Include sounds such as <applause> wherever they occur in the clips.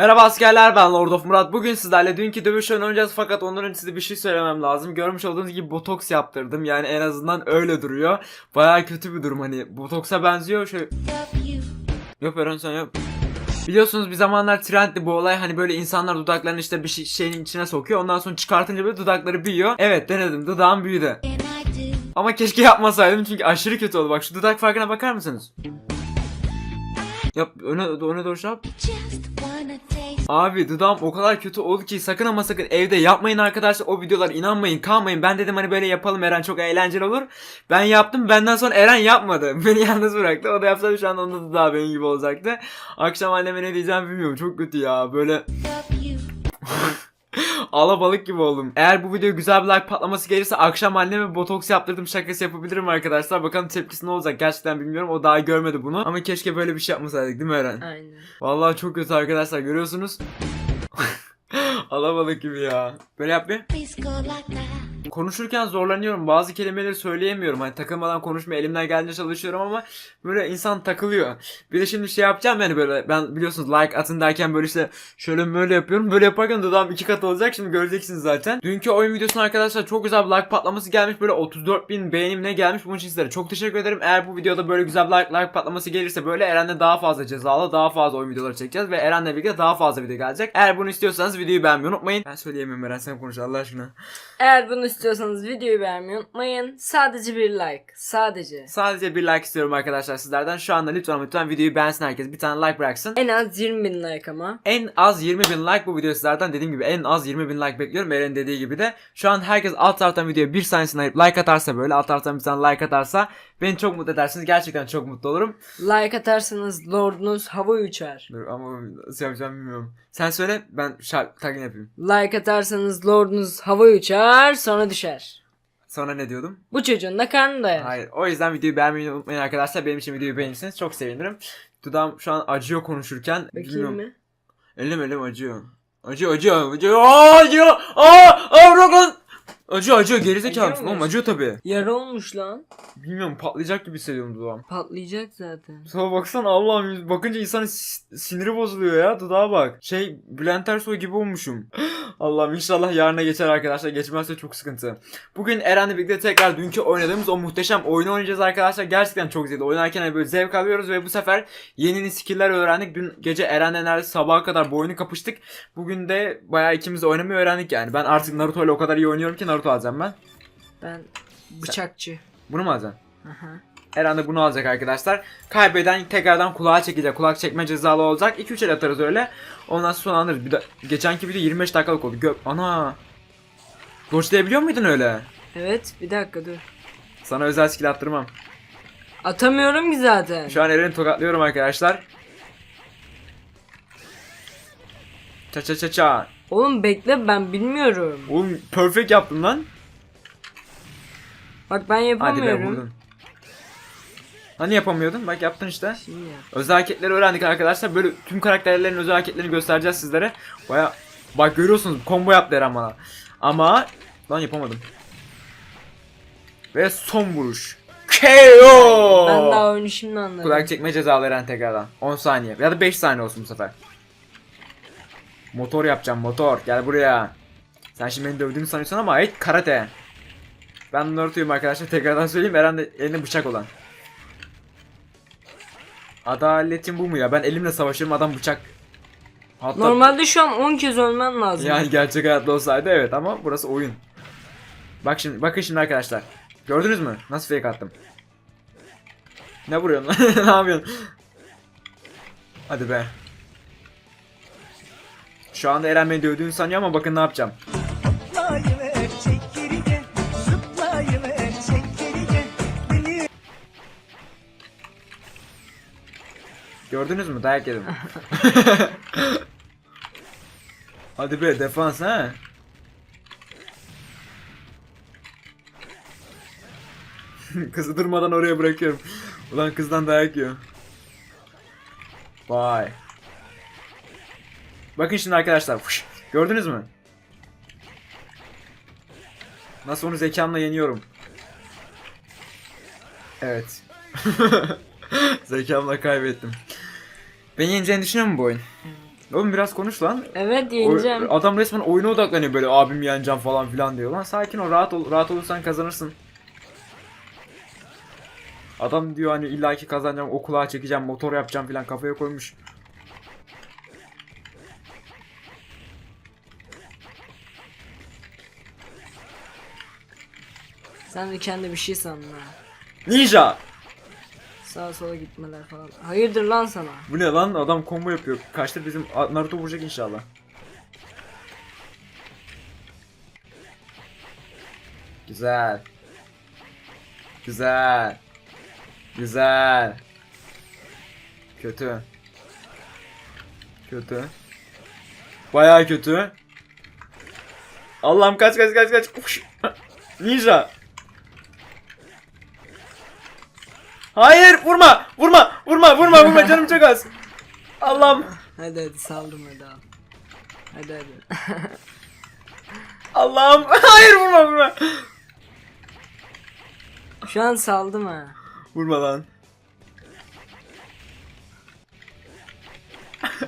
Merhaba askerler ben Lord of Murat. Bugün sizlerle dünkü dövüş oyunu oynayacağız fakat ondan önce size bir şey söylemem lazım. Görmüş olduğunuz gibi botoks yaptırdım. Yani en azından öyle duruyor. Baya kötü bir durum hani botoksa benziyor. Şöyle Yap Eren sen yap. Biliyorsunuz bir zamanlar trendli bu olay hani böyle insanlar dudaklarını işte bir şey, şeyin içine sokuyor ondan sonra çıkartınca böyle dudakları büyüyor. Evet denedim dudağım büyüdü. Ama keşke yapmasaydım çünkü aşırı kötü oldu. Bak şu dudak farkına bakar mısınız? Yap öne, öne doğru şey yap. Abi dudağım o kadar kötü oldu ki sakın ama sakın evde yapmayın arkadaşlar o videolar inanmayın kalmayın. Ben dedim hani böyle yapalım Eren çok eğlenceli olur. Ben yaptım benden sonra Eren yapmadı. <laughs> Beni yalnız bıraktı. O da yapsaydı şu an onun da dudağı benim gibi olacaktı. Akşam anneme ne diyeceğim bilmiyorum çok kötü ya böyle <laughs> alabalık gibi oldum eğer bu video güzel bir like patlaması gelirse akşam anneme botoks yaptırdım şakası yapabilirim arkadaşlar bakalım tepkisi ne olacak gerçekten bilmiyorum o daha görmedi bunu ama keşke böyle bir şey yapmasaydık değil mi Eren? Aynen. Vallahi çok kötü arkadaşlar görüyorsunuz. <laughs> Alabalık gibi ya. Böyle yap bir. Konuşurken zorlanıyorum. Bazı kelimeleri söyleyemiyorum. Hani takılmadan konuşmaya elimden geldiğince çalışıyorum ama böyle insan takılıyor. Bir de şimdi şey yapacağım yani böyle ben biliyorsunuz like atın derken böyle işte şöyle böyle yapıyorum. Böyle yaparken dudağım iki kat olacak. Şimdi göreceksiniz zaten. Dünkü oyun videosuna arkadaşlar çok güzel bir like patlaması gelmiş. Böyle 34 bin beğenim ne gelmiş. Bunun için sizlere çok teşekkür ederim. Eğer bu videoda böyle güzel bir like, like patlaması gelirse böyle Eren'le daha fazla cezalı daha fazla oyun videoları çekeceğiz. Ve Eren'le birlikte daha fazla video gelecek. Eğer bunu istiyorsanız videoyu beğenmeyi unutmayın. Ben söyleyemiyorum Eren sen konuş Allah aşkına. Eğer bunu istiyorsanız videoyu beğenmeyi unutmayın. Sadece bir like. Sadece. Sadece bir like istiyorum arkadaşlar sizlerden. Şu anda lütfen lütfen videoyu beğensin herkes. Bir tane like bıraksın. En az 20 bin like ama. En az 20 bin like bu video sizlerden dediğim gibi en az 20 bin like bekliyorum. Eren'in dediği gibi de. Şu an herkes alt taraftan videoya bir saniyesine ayırıp like atarsa böyle alt taraftan bir tane like atarsa beni çok mutlu edersiniz. Gerçekten çok mutlu olurum. Like atarsanız lordunuz havaya uçar. Dur ama nasıl yapacağım bilmiyorum. Sen söyle ben şarkı takin yapayım. Like atarsanız lordunuz havaya uçar sonra düşer. Sonra ne diyordum? Bu çocuğun da karnı doyar. Hayır. O yüzden videoyu beğenmeyi unutmayın arkadaşlar. Benim için videoyu beğenirseniz çok sevinirim. Dudağım şu an acıyor konuşurken. Bakayım Bilmiyorum. mı? Elim elim acıyor. Acıyor acıyor acıyor. Aa, acıyor. Aa, aa bırak lan. Acıyor acıyor gerizekalı Acıyor acıyor tabi. Yara olmuş lan. Bilmiyorum patlayacak gibi hissediyorum dudağım. Patlayacak zaten. Sonra baksana Allah'ım bakınca insanın si- siniri bozuluyor ya dudağa bak. Şey Bülent Ersoy gibi olmuşum. <gasps> Allah'ım inşallah yarına geçer arkadaşlar. Geçmezse çok sıkıntı. Bugün Eren'le birlikte tekrar dünkü oynadığımız o muhteşem oyunu oynayacağız arkadaşlar. Gerçekten çok zevkli. Oynarken hani böyle zevk alıyoruz ve bu sefer yeni yeni skill'ler öğrendik. Dün gece Eren'le neredeyse sabaha kadar bu oyunu kapıştık. Bugün de bayağı ikimiz de oynamayı öğrendik yani. Ben artık Naruto ile o kadar iyi oynuyorum ki Naruto alacağım ben. Ben bıçakçı. Bunu mu alacaksın? Eren de bunu alacak arkadaşlar. Kaybeden tekrardan kulağa çekecek. Kulak çekme cezalı olacak. 2-3 el atarız öyle. Ondan sonra alırız. Bir de geçenki video 25 dakikalık oldu. Gö Ana. Dodge'layabiliyor muydun öyle? Evet bir dakika dur. Sana özel skill attırmam. Atamıyorum ki zaten. Şu an Eren'i tokatlıyorum arkadaşlar. Ça ça ça ça. Oğlum bekle ben bilmiyorum. Oğlum perfect yaptın lan. Bak ben Hadi be yapamıyorum. vurdun. Hani yapamıyordun? Bak yaptın işte. Şimdi yap. Özel hareketleri öğrendik arkadaşlar. Böyle tüm karakterlerin özel hareketlerini göstereceğiz sizlere. Baya bak görüyorsunuz combo yaptı Eren bana. Ama lan yapamadım. Ve son vuruş. KO! Ben daha oyunu şimdi anladım. Kulak çekme cezalı Eren tekrardan. 10 saniye ya da 5 saniye olsun bu sefer. Motor yapacağım motor. Gel buraya. Sen şimdi beni dövdüğünü sanıyorsun ama hayır karate. Ben Naruto'yum arkadaşlar tekrardan söyleyeyim. Eren de elinde bıçak olan. Adaletin bu mu ya? Ben elimle savaşırım adam bıçak. Hatta Normalde şu an 10 kez ölmen lazım. yani gerçek hayatta olsaydı evet ama burası oyun. Bak şimdi bakın şimdi arkadaşlar. Gördünüz mü? Nasıl fake attım? Ne vuruyorsun lan? <laughs> ne yapıyorsun? Hadi be. Şu anda Eren beni dövdüğünü sanıyor ama bakın ne yapacağım. Zıplayıver Gördünüz mü? Dayak yedim. <laughs> Hadi be defans ha. <laughs> Kızı durmadan oraya bırakıyorum. Ulan kızdan dayak yiyor. Vay. Bakın şimdi arkadaşlar. Fış. Gördünüz mü? Nasıl onu zekamla yeniyorum. Evet. <laughs> Zekamla kaybettim. Beni yeneceğini düşünüyor musun bu oyun? Oğlum biraz konuş lan. Evet O- yeneceğim. adam resmen oyuna odaklanıyor böyle abim yeneceğim falan filan diyor lan. Sakin ol rahat ol rahat olursan kazanırsın. Adam diyor hani illaki kazanacağım okula çekeceğim motor yapacağım filan kafaya koymuş. Sen de kendi bir şey sandın ha. Ninja! Sağa sola gitmeler falan. Hayırdır lan sana? Bu ne lan adam combo yapıyor. Kaçtır bizim Naruto vuracak inşallah. Güzel. Güzel. Güzel. Kötü. Kötü. Bayağı kötü. Allah'ım kaç kaç kaç kaç. Ninja. Hayır vurma vurma vurma vurma vurma canım çok az. Allah'ım Hadi hadi saldım hadi al. Hadi hadi. <laughs> Allah'ım <laughs> hayır vurma vurma. Şu an saldım ha. Vurma lan.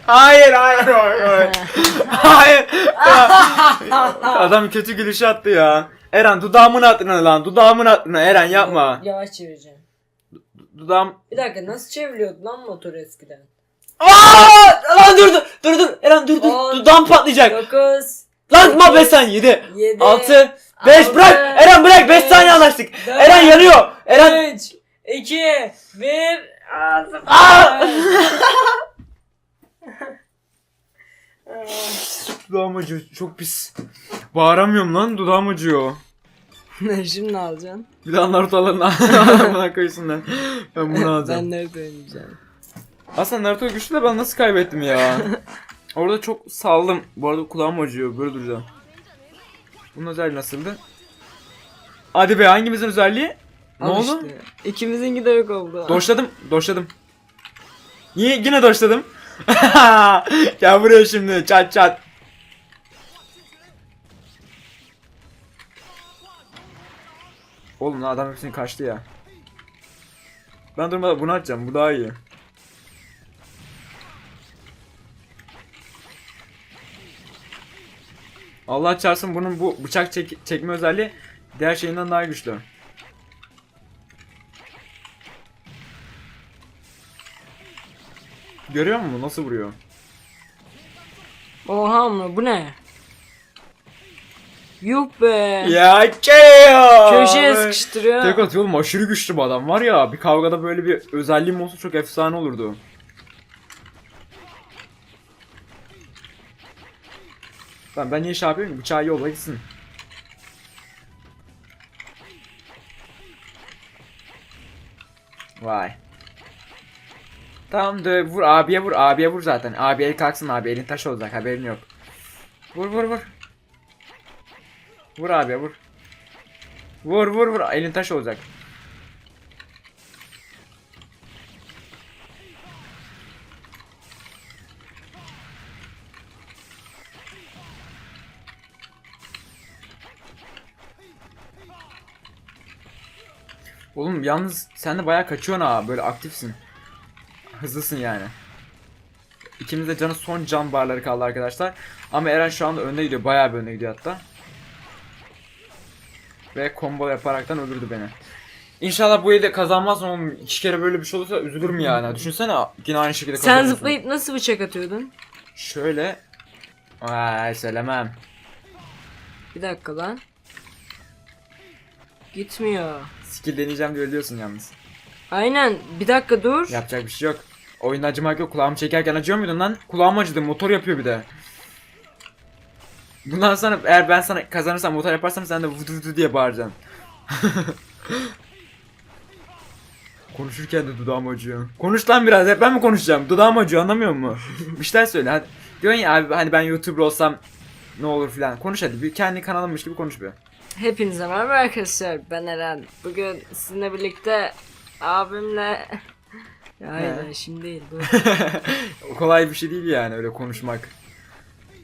Hayır hayır hayır. hayır. <laughs> Adam kötü gülüş attı ya. Eren dudağımın hatırına lan dudağımın hatırına Eren yapma. Yavaş çevireceğim. Dudağım. Bir dakika nasıl çeviriyordu lan motor eskiden? Aa! Lan dur dur dur dur Eren dur dur On. dudağım patlayacak. 9 Lan ma be sen 7 7 6 5 altı, bırak Eren bırak 5 beş, saniye anlaştık. dört, Eren yanıyor. Eren 3 2 1 Aa! Dudağım acıyor çok pis. Bağıramıyorum lan dudağım acıyor. Şimdi ne alacaksın? Bir daha Naruto alanına alanına <laughs> koysunlar. Ben bunu <laughs> alacağım. ben nerede oynayacağım? Aslında Naruto güçlü de ben nasıl kaybettim ya. <laughs> Orada çok saldım. Bu arada kulağım acıyor. Böyle duracağım. Bunun özelliği nasıldı? Hadi be hangimizin özelliği? Ne Al oldu? işte. İkimizinki de yok oldu. Doşladım. Doşladım. Niye? Yine doşladım. Gel buraya şimdi. Çat çat. Oğlum lan adam hepsini kaçtı ya. Ben durmadan bunu atacağım. Bu daha iyi. Allah çarpsın bunun bu bıçak çek- çekme özelliği diğer şeyinden daha güçlü. Görüyor musun nasıl vuruyor? Oha mı bu ne? Yuh be. Ya Keo! Köşeye sıkıştırıyor. Tek atıyor oğlum aşırı güçlü bu adam var ya bir kavgada böyle bir özelliğim olsa çok efsane olurdu. Ben, ben niye şey yapıyorum ki bıçağı yolla gitsin. Vay. Tamam de vur abiye vur abiye vur zaten. Abi el kalksın abi elin taş olacak haberin yok. Vur vur vur. Vur abiye vur. Vur vur vur elin taş olacak. Oğlum yalnız sen de bayağı kaçıyorsun ha böyle aktifsin. Hızlısın yani. İkimiz de canı son can barları kaldı arkadaşlar. Ama Eren şu anda önde gidiyor. Bayağı bir önde gidiyor hatta. Ve combo yaparaktan öldürdü beni. İnşallah bu elde kazanmazsın oğlum. İki kere böyle bir şey olursa üzülürüm yani. Düşünsene yine aynı şekilde Sen zıplayıp nasıl bıçak atıyordun? Şöyle. Ay söylemem. Bir dakika lan. Gitmiyor. Skill deneyeceğim diye ölüyorsun yalnız. Aynen. Bir dakika dur. Yapacak bir şey yok. Oyunda acımak yok. Kulağımı çekerken acıyor muydun lan? Kulağım acıdı. Motor yapıyor bir de. Bundan sonra eğer ben sana kazanırsam motor yaparsam sen de vudu vudu diye bağıracaksın. <laughs> Konuşurken de dudağım acıyor. Konuş lan biraz. Hep ben mi konuşacağım? Dudağım acıyor anlamıyor musun? <laughs> bir şeyler söyle hadi. Diyorsun ya abi hani ben YouTuber olsam ne olur filan. Konuş hadi. Bir kendi kanalınmış gibi konuş bir. Hepinize merhaba arkadaşlar. Ben Eren. Bugün sizinle birlikte abimle... Hayır şimdi değil. <laughs> O kolay bir şey değil yani öyle konuşmak.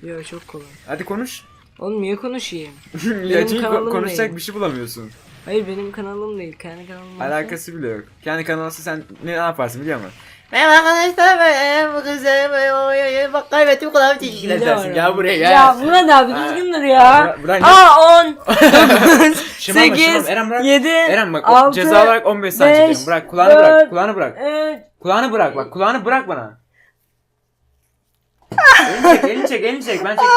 Yo çok kolay. Hadi konuş. Oğlum niye konuşayım? <laughs> ya çünkü kanalım konuşacak değil. bir şey bulamıyorsun. Hayır benim kanalım değil. Kendi kanalım Alakası bile yok. Kendi kanalsı sen ne yaparsın biliyor musun? Merhaba arkadaşlar ben bu kızı bak kaybettim kulağımı çekişkiler dersin. Gel buraya gel. Ya Murat abi Ha. düzgün dur ya. Bırak- bırak- Aa 10, 9, <laughs> Şımama, 8, şımama. Eren bırak. 7, Eren bak 6, ceza olarak 15 saniye beş, çekelim. Bırak kulağını bırak. dört, Kulağını bırak. 3, Kulağını bırak bak. Kulağını bırak bana. Elini çek, elini çek, elini çek. Ben çektim.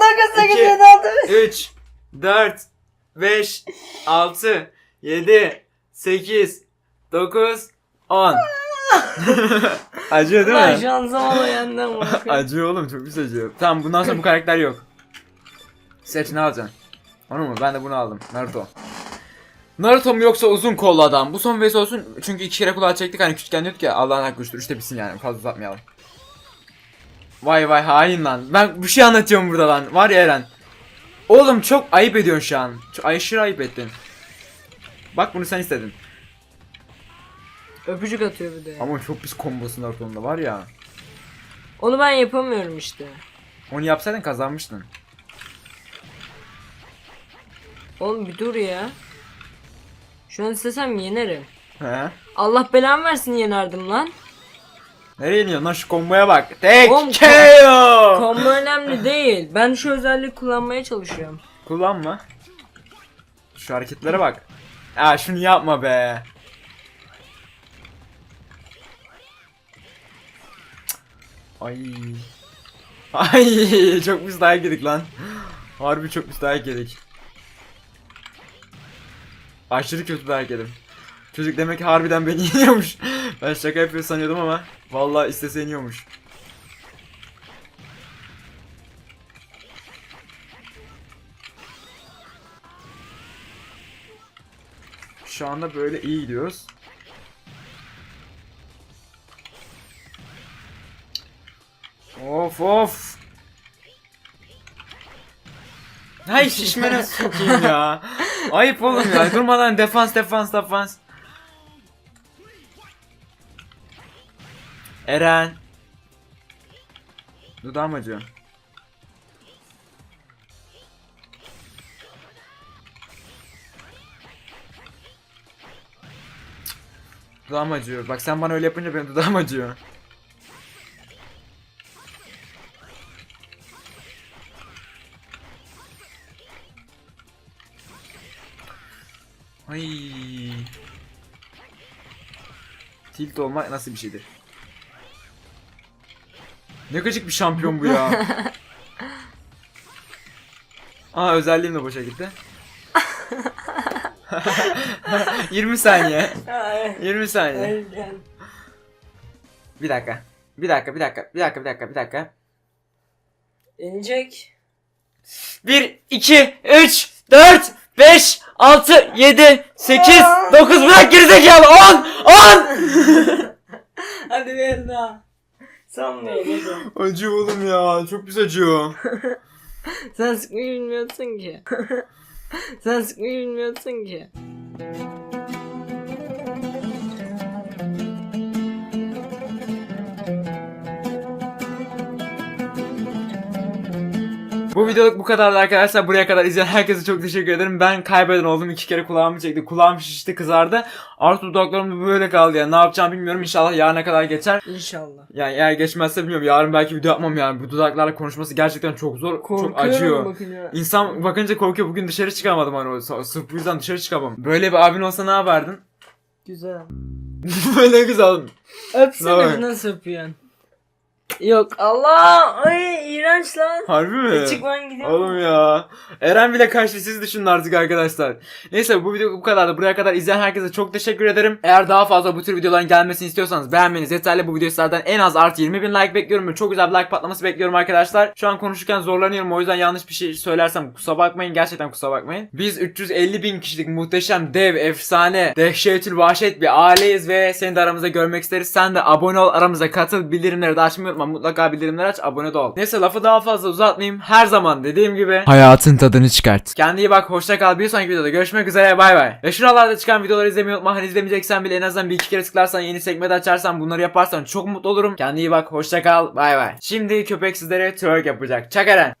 9, 8, iki, 7, 6, 3 4 5 6 7 8 9 10 Acıyor değil Lan mi? şu an zaman uyandım. acıyor oğlum çok pis acıyor. Tamam bundan sonra bu karakter yok. Seç ne alacaksın? Onu mu? Ben de bunu aldım. Naruto. Naruto mu yoksa uzun kollu adam? Bu son vs olsun çünkü iki kere kulağı çektik hani küçükken diyorduk ya Allah'ın hakkı üçtür işte bitsin yani fazla uzatmayalım. Vay vay hain lan. Ben bir şey anlatıyorum burada lan. Var ya Eren. Oğlum çok ayıp ediyorsun şu an. Çok aşırı ayıp ettin. Bak bunu sen istedin. Öpücük atıyor bir de. Ama çok pis kombosu Naruto'nun da var ya. Onu ben yapamıyorum işte. Onu yapsaydın kazanmıştın. Oğlum bir dur ya. Şu an istesem yenerim. He? Allah belamı versin yenerdim lan. Nereye iniyorsun lan şu komboya bak. Tek Oğlum, KO. Combo önemli değil. Ben şu özelliği kullanmaya çalışıyorum. Kullanma. Şu hareketlere bak. Ya şunu yapma be. Ay. Ay çok dayak yedik lan. Harbi çok dayak yedik. Aşırı kötü dayak yedim. Çocuk demek ki harbiden beni <laughs> yeniyormuş. ben şaka yapıyor sanıyordum ama vallahi istese yeniyormuş. Şu anda böyle iyi gidiyoruz. Of of. Hay şişmene sokayım ya. Ayıp oğlum ya. Durmadan defans defans defans. Eren. Dudağım acıyor. Dudağım acıyor. Bak sen bana öyle yapınca benim dudağım acıyor. Ay. Tilt olmak nasıl bir şeydir? Ne gıcık bir şampiyon bu ya. <laughs> Aa özelliğim de boşa gitti. <laughs> 20 saniye. 20 saniye. Bir dakika. Bir dakika, bir dakika, bir dakika, bir dakika, bir dakika. İnecek. 1, 2, 3, 4, 5, 6, 7, 8, 9 bırak gerizekalı 10, 10! <laughs> Hadi bir daha. Bir hadi. Acıyor oğlum ya, çok pis acıyor. <laughs> Sen sıkmayı bilmiyorsun ki. <laughs> Sen sıkmayı bilmiyorsun ki. Bu videoluk bu kadardı arkadaşlar. Buraya kadar izleyen herkese çok teşekkür ederim. Ben kaybeden oldum. iki kere kulağımı çekti. Kulağım şişti kızardı. Artı dudaklarım da böyle kaldı yani. Ne yapacağımı bilmiyorum. İnşallah yarına kadar geçer. İnşallah. Yani eğer geçmezse bilmiyorum. Yarın belki video yapmam yani. Bu dudaklarla konuşması gerçekten çok zor. çok acıyor. bakın ya. İnsan bakınca korkuyor. Bugün dışarı çıkamadım hani. o- Sırf bu yüzden dışarı çıkamam. Böyle bir abin olsa ne yapardın? Güzel. <laughs> böyle güzel. Ne Öpsene nasıl öpüyorsun? Yok Allah ay iğrenç lan. Harbi mi? E, çıkman gidiyor. Oğlum ya. Eren bile kaçtı siz düşünün artık arkadaşlar. Neyse bu video bu kadardı. Buraya kadar izleyen herkese çok teşekkür ederim. Eğer daha fazla bu tür videoların gelmesini istiyorsanız beğenmeniz yeterli. Bu videoyu sizlerden en az artı 20 bin like bekliyorum. Ve Çok güzel bir like patlaması bekliyorum arkadaşlar. Şu an konuşurken zorlanıyorum. O yüzden yanlış bir şey söylersem kusura bakmayın. Gerçekten kusura bakmayın. Biz 350 bin kişilik muhteşem, dev, efsane, dehşetül vahşet bir aileyiz ve seni de aramızda görmek isteriz. Sen de abone ol, aramıza katıl, bildirimleri de açmayı unutma. Mutlaka bildirimleri aç, abone de ol. Neyse lafı daha fazla uzatmayayım. Her zaman dediğim gibi Hayatın tadını çıkart. Kendine iyi bak, hoşça kal. Bir sonraki videoda görüşmek üzere. Bay bay. Ve şuralarda çıkan videoları izlemeyi unutma. Hani izlemeyeceksen bile en azından bir iki kere tıklarsan, yeni sekme de açarsan, bunları yaparsan çok mutlu olurum. Kendine iyi bak, hoşça kal. Bay bay. Şimdi köpek sizlere twerk yapacak. Çakaren.